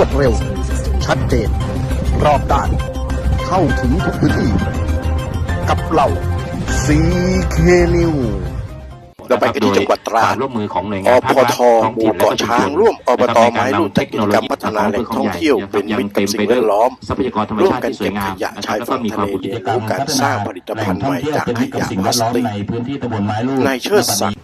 วดเร็ว ชัดเจน รอบด้าน เข้าถึงทุกพื้นที่ กับเราซีเคนิวเราไปกันที่จังหวัดตราดควมร่วมมือของหน่วยาองภาคพรัฐทท้องหถิ่มู่นเกาะช้าง ร่วมอบตไม้รูดจัดกิจกรรมพัฒนาแหล่งท่องเที่ยวเป็นมิตรกับสิ่งแวดล้อมทรัพยากรธรรมร่วมชาติกันที่สวเก็ยบงาขมยะนะคชารับยแล้วฝั่ก็งมีทะความเลอุดเรียนมรู้การสร้างผลิตภัณฑ์ใหม่จากขยะพลาสติกในพื้นที่ตำบลไม้ลูกนายเชิดศักดิ์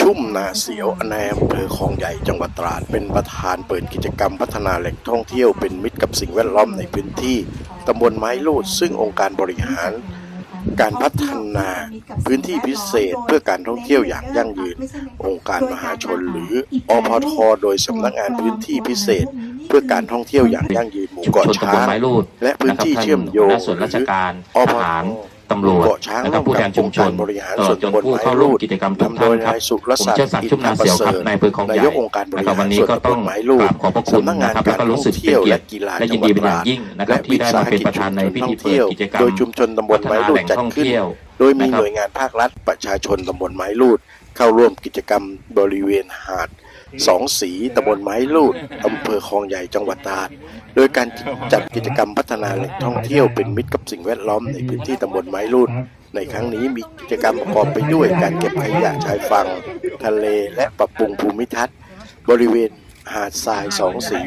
ชุ่มนาเสียวในอำเภอคลองใหญ่จังหวัดตราด เป็นประธานเปิดกิจกรรมพัฒนาแหล่งท่องเที่ยวเป็นมิตรกับสิ่งแวดล้อมในพื้นที่ตำบลไม้ลูดซึ่งองค์การบริหาร การพัฒนาพื้นที่พิเศษเพื่อการท่องเที่ยวอย่างยั่งยืน องค์การมหาชนหรืออพทโดยสำนักงานพื้นที่พิเศษเพื่อการท่องเที่ยวอย่างยั่งยืนหมู่ชุมเกาะชนตำบช้าลงไม้รูดและพื้นที่เชื่อมโยงและส่วนราชการหรือทหาร ตำรวจเกาะช้างและก็ผู้แทนชุมชนร่วมกับองค์การบริหารตลส่อวดนจนตำบลผู้ไม้เข้ารูร่วมดกิจกรรมทุกนำโดท่านยครับนายสุรผมศักเชิดดิ์ศักดิ์ชุ่มนาเสียวครับในอำเภอคลองใหญ่นายกองค์การบรินะครับหารวันนี้ส่วนก็ตำบต้องลไม้ลูกดราบขอบพระคุณสำนักงานะนครับกาแล้วรก็ท่รู้องสึกเป็นเที่ยวเกียรและติกีฬาและจัยิงนหวัดีดเป็นตอย่ารางดยิ่งนะคและรับที่ได้วิสามาหเป็นกิจประธานในพิธีเปิดกิจกรรมท่องเที่ยวโดยชุมชนตำบลไม้ลูดจัดขึ้นพัฒนาแหล่งท่องเที่ยวโดยมีนะครับหน่วยงานภาครัฐ ประชาชนตำบลไม้ลูดเข้าร่วมกิจกรรมบริเวณหาด สองสีตำบลไม้ลูดอำเภอคลองใหญ่จังหวัดตราด โดยการจัดกิจกรรมพัฒนาแหล่งท่องเที่ยวเป็นมิตรกับสิ่งแวดล้อมในพื้นที่ตำบลไม้ลูด ในครั้งนี้มีกิจกรรมประกอบไปด้วยการเก็บขยะชายฝั่งทะเลและปรับปรุงภูมิทัศน์ บริเวณหาดทรายสองสี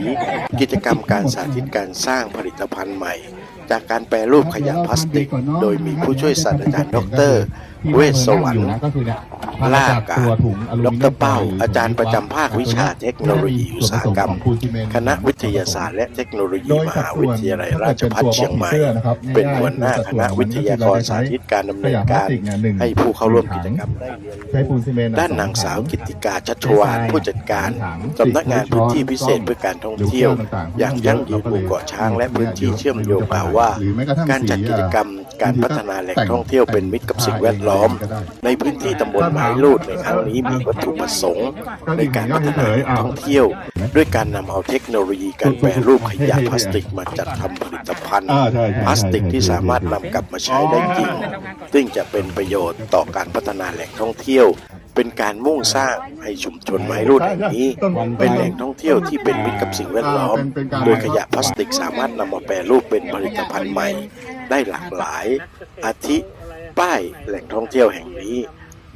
กิจกรรมการสาธิตการสร้างผลิตภัณฑ์ใหม่จากการแปรรูปขยะพลาสติก โดยมีผู้ช่วยศาสตราจารย์ ดร เวชสวรรค์ก็คือเนี่ยล่ากาดรเป้า อาจารย์ประจำภาควิชาเทคโนโลยีอุตสาหกรรม คณะวิทยาศาสตร์และเทคโนโลยีมหาวิทยาลัยราชภัฏเชียงใหม่ เป็นหัวหน้าคณะวิทยากรสาธิตการดำเนินการ ให้ผู้เข้าร่วมกิจกรรมได้เรียนรู้ใช้ปูนซีเมนต์ด้านนางสาวกิตติกาชัชวานผู้จัดการสำนักงานพื้นที่พิเศษเพื่อการท่องเที่ยว อย่างยั่งยืนหมู่เกาะช้างและพื้นที่เชื่อมโยงกล่าวว่า การจัดกิจกรรม การพัฒนาแหล่งท่องเที่ยวเป็นมิตรกับสิ่งแวดล้อม ในพื้นที่ตำบลไม้ลูดในครั้งนี้มีวัตถุประสงค์ ในการพัฒนาแหล่งท่องเที่ยว ด้วยการนำเอาเทคโนโลยีการแปรรูปขยะพลาสติกมาจัดทำผลิตภัณฑ์อ่าใช่ใช่พลาสติกที่สามารถนำกลับมาใช้ได้จริง ซึ่งจะเป็นประโยชน์ต่อการพัฒนาแหล่งท่องเที่ยว เป็นการมุ่งสร้างให้ชุมชนไม้รูดแห่งนี้ เป็นแหล่งท่องเที่ยวที่เป็นมิตรกับสิ่งแวดล้อม โดยขยะพลาสติกสามารถนำมาแปรรูปเป็นผลิตภัณฑ์ใหม่ ได้หลากหลาย อาทิป้ายแหล่งท่องเที่ยวแห่งนี้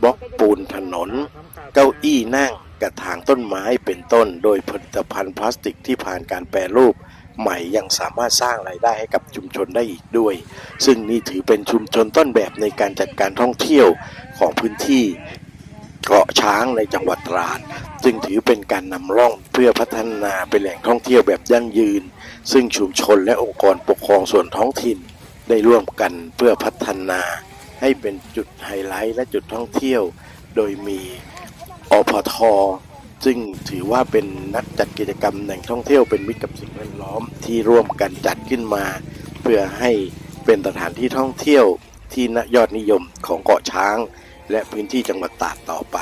บล็อกปูนถนน เก้าอี้นั่งกระถางต้นไม้เป็นต้น โดยผลิตภัณฑ์พลาสติกที่ผ่านการแปรรูปใหม่ยังสามารถสร้างรายได้ให้กับชุมชนได้อีกด้วย ซึ่งนี่ถือเป็นชุมชนต้นแบบในการจัดการท่องเที่ยวของพื้นที่ เกาะช้างในจังหวัดตราดซึ่งถือเป็นการนำร่องเพื่อพัฒนาเป็นแหล่งท่องเที่ยวแบบยั่งยืน ซึ่งชุมชนและองค์กรปกครองส่วนท้องถิ่น ได้ร่วมกันเพื่อพัฒนา ให้เป็นจุดไฮไลท์และจุดท่องเที่ยว โดยมีอพทซึ่งถือว่าเป็นนักจัดกิจกรรมแหล่งท่องเที่ยวเป็นมิตรกับสิ่งแวดล้อมที่ร่วมกันจัดขึ้นมา เพื่อให้เป็นสถานที่ท่องเที่ยวที่ยอดนิยมของเกาะช้าง และพื้นที่จังหวัดตากต่อไป